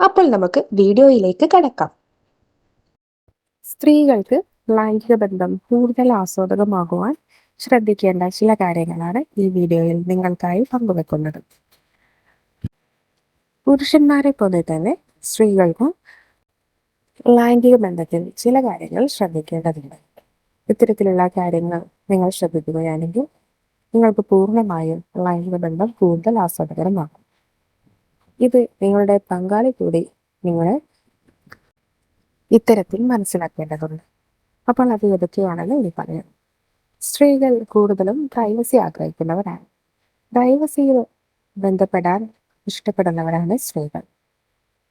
അപ്പോൾ നമുക്ക് വീഡിയോയിലേക്ക് കടക്കാം. സ്ത്രീകൾക്ക് ലൈംഗിക ബന്ധം കൂടുതൽ ആസ്വാദകമാകുവാൻ ശ്രദ്ധിക്കേണ്ട ചില കാര്യങ്ങളാണ് ഈ വീഡിയോയിൽ നിങ്ങൾക്കായി പങ്കുവെക്കുന്നത്. പുരുഷന്മാരെ പോലെ തന്നെ സ്ത്രീകൾക്കും ലൈംഗിക ബന്ധത്തിൽ ചില കാര്യങ്ങൾ ശ്രദ്ധിക്കേണ്ടതുണ്ട്. ഇത്തരത്തിലുള്ള കാര്യങ്ങൾ നിങ്ങൾ ശ്രദ്ധിക്കുകയാണെങ്കിൽ നിങ്ങൾക്ക് പൂർണമായും ലൈംഗിക ബന്ധം കൂടുതൽ ആസ്വാദകരമാക്കും ഇത് നിങ്ങളുടെ പങ്കാളി കൂടി നിങ്ങളെ ഇത്തരത്തിൽ മനസ്സിലാക്കേണ്ടതുണ്ട്. അപ്പോൾ അത് ഏതൊക്കെയാണെന്ന് ഇനി പറയാം. സ്ത്രീകൾ കൂടുതലും പ്രൈവസി ആഗ്രഹിക്കുന്നവരാണ്. പ്രൈവസിയിൽ ബന്ധപ്പെടാൻ ഇഷ്ടപ്പെടുന്നവരാണ് സ്ത്രീകൾ.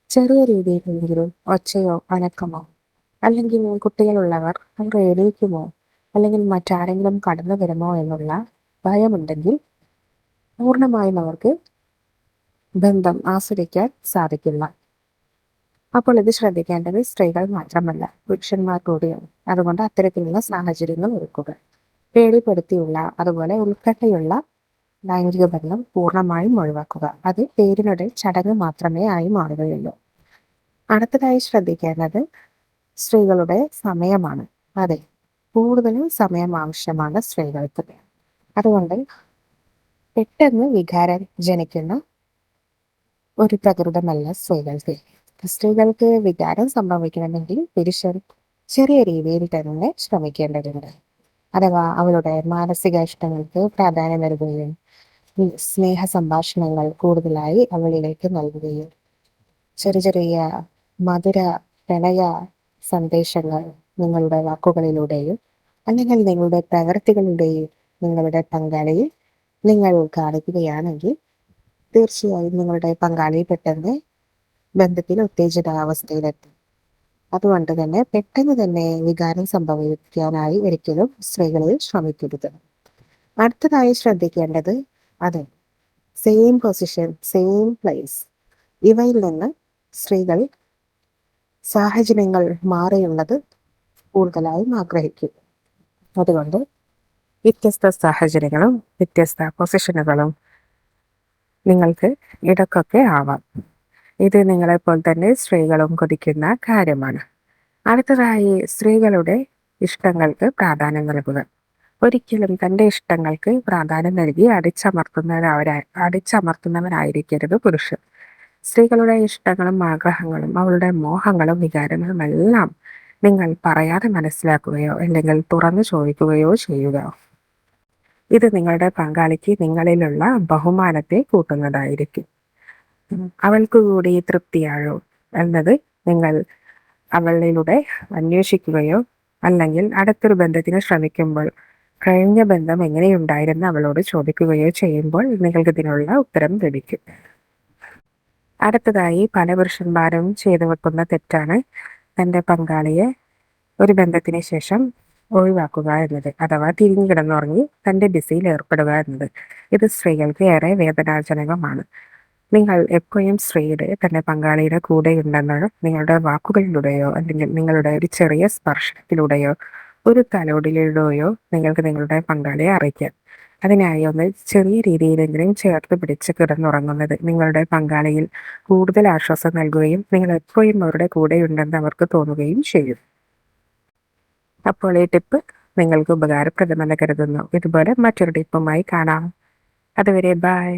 ചെറിയ രീതിയിലെങ്കിലും ഒച്ചയോ അനക്കമോ അല്ലെങ്കിൽ കുട്ടികളുള്ളവർ അവർ എണീക്കുമോ അല്ലെങ്കിൽ മറ്റാരെങ്കിലും കടന്നു വരുമോ എന്നുള്ള ഭയമുണ്ടെങ്കിൽ പൂർണമായും അവർക്ക് ബന്ധം ആസ്വദിക്കാൻ സാധിക്കില്ല. അപ്പോൾ ഇത് ശ്രദ്ധിക്കേണ്ടത് സ്ത്രീകൾ മാത്രമല്ല പുരുഷന്മാർ കൂടിയാണ് അതുകൊണ്ട് അത്തരത്തിലുള്ള സാഹചര്യങ്ങൾ ഒരുക്കുക. പേടിപ്പെടുത്തിയുള്ള അതുപോലെ ഉൾക്കട്ടയുള്ള ലൈംഗിക ബന്ധം പൂർണമായും ഒഴിവാക്കുക. അത് പേരിനൊരു ചടങ്ങ് മാത്രമേ ആയി മാറുകയുള്ളൂ. അടുത്തതായി ശ്രദ്ധിക്കേണ്ടത് സ്ത്രീകളുടെ സമയമാണ്. അതെ കൂടുതലും സമയം ആവശ്യമാണ് സ്ത്രീകൾക്ക്. അതുകൊണ്ട് പെട്ടെന്ന് വികാരം ജനിക്കുന്ന ഒരു പ്രകൃതമല്ല സ്ത്രീകൾക്ക്. സ്ത്രീകൾക്ക് വികാരം സംഭവിക്കണമെങ്കിൽ പുരുഷൻ ചെറിയ രീതിയിൽ തന്നെ ശ്രമിക്കേണ്ടതുണ്ട്. അഥവാ അവളുടെ മാനസിക ഇഷ്ടങ്ങൾക്ക് പ്രാധാന്യം നൽകുകയും സ്നേഹ സംഭാഷണങ്ങൾ കൂടുതലായി അവളിലേക്ക് നൽകുകയും ചെറിയ ചെറിയ മധുര പ്രണയ സന്ദേശങ്ങൾ നിങ്ങളുടെ വാക്കുകളിലൂടെയും അല്ലെങ്കിൽ നിങ്ങളുടെ പ്രവൃത്തികളുടെയും നിങ്ങളുടെ പങ്കാളിയിൽ നിങ്ങൾ കാണിക്കുകയാണെങ്കിൽ തീർച്ചയായും നിങ്ങളുടെ പങ്കാളി പെട്ടെന്ന് ബന്ധത്തിൽ ഉത്തേജിതാവസ്ഥയിലെത്തും. അതുകൊണ്ട് തന്നെ പെട്ടെന്ന് തന്നെ വികാരം സംഭവിക്കാനായി ഒരിക്കലും സ്ത്രീകളിൽ ശ്രമിക്കരുത്. അടുത്തതായി ശ്രദ്ധിക്കേണ്ടത് അതെ സെയിം പൊസിഷൻ സെയിം പ്ലേസ് ഇവയിൽ നിന്ന് സ്ത്രീകൾ സാഹചര്യങ്ങൾ മാറിയുള്ളത് കൂടുതലായും ആഗ്രഹിക്കും. അതുകൊണ്ട് വ്യത്യസ്ത സാഹചര്യങ്ങളും വ്യത്യസ്ത പൊസിഷനുകളും നിങ്ങൾക്ക് ഇടക്കൊക്കെ ആവാം. ഇത് നിങ്ങളെപ്പോൾ തന്നെ സ്ത്രീകളും കൊതിക്കുന്ന കാര്യമാണ്. അടുത്തതായി സ്ത്രീകളുടെ ഇഷ്ടങ്ങൾക്ക് പ്രാധാന്യം നൽകുക. ഒരിക്കലും തന്റെ ഇഷ്ടങ്ങൾക്ക് പ്രാധാന്യം നൽകി അടിച്ചമർത്തുന്നവരാ അടിച്ചമർത്തുന്നവരായിരിക്കരുത് പുരുഷൻ. സ്ത്രീകളുടെ ഇഷ്ടങ്ങളും ആഗ്രഹങ്ങളും അവളുടെ മോഹങ്ങളും വികാരങ്ങളും എല്ലാം നിങ്ങൾ പറയാതെ മനസ്സിലാക്കുകയോ അല്ലെങ്കിൽ തുറന്നു ചോദിക്കുകയോ ചെയ്യുക. ഇത് നിങ്ങളുടെ പങ്കാളിക്ക് നിങ്ങളിലുള്ള ബഹുമാനത്തെ കൂട്ടുന്നതായിരിക്കും. അവൾക്ക് കൂടി തൃപ്തിയാഴോ എന്നത് നിങ്ങൾ അവളിലൂടെ അന്വേഷിക്കുകയോ അല്ലെങ്കിൽ അടുത്തൊരു ബന്ധത്തിന് ശ്രമിക്കുമ്പോൾ കഴിഞ്ഞ ബന്ധം എങ്ങനെയുണ്ടായിരുന്നു അവളോട് ചോദിക്കുകയോ ചെയ്യുമ്പോൾ നിങ്ങൾക്ക് ഇതിനുള്ള ഉത്തരം ലഭിക്കും. അടുത്തതായി പല പുരുഷന്മാരും ചെയ്തു വെക്കുന്ന തെറ്റാണ്. തന്റെ പങ്കാളിയെ ഒരു ബന്ധത്തിന് ശേഷം ഒഴിവാക്കുക എന്നത് അഥവാ തിരിഞ്ഞു കിടന്നുറങ്ങി തന്റെ ഏർപ്പെടുക എന്നത് ഇത് സ്ത്രീകൾക്ക് ഏറെ വേദനാജനകമാണ്. നിങ്ങൾ എപ്പോഴും സ്ത്രീയുടെ തന്റെ പങ്കാളിയുടെ കൂടെയുണ്ടെന്നോ നിങ്ങളുടെ വാക്കുകളിലൂടെയോ അല്ലെങ്കിൽ നിങ്ങളുടെ ഒരു ചെറിയ സ്പർശത്തിലൂടെയോ ഒരു തലോടിലൂടെയോ നിങ്ങൾക്ക് നിങ്ങളുടെ പങ്കാളിയെ അറിയിക്കാം. അതിനായി ഒന്ന് ചെറിയ രീതിയിലെങ്കിലും ചേർത്ത് പിടിച്ച് കിടന്നുറങ്ങുന്നത് നിങ്ങളുടെ പങ്കാളിയിൽ കൂടുതൽ ആശ്വാസം നൽകുകയും നിങ്ങൾ എപ്പോഴും അവരുടെ കൂടെയുണ്ടെന്ന് അവർക്ക് തോന്നുകയും ചെയ്യും. അപ്പോൾ ഈ ടിപ്പ് നിങ്ങൾക്ക് ഉപകാരപ്രദമെന്ന് കരുതുന്നു. ഇതുപോലെ മറ്റൊരു ടിപ്പുമായി കാണാം. അതുവരെ ബായ്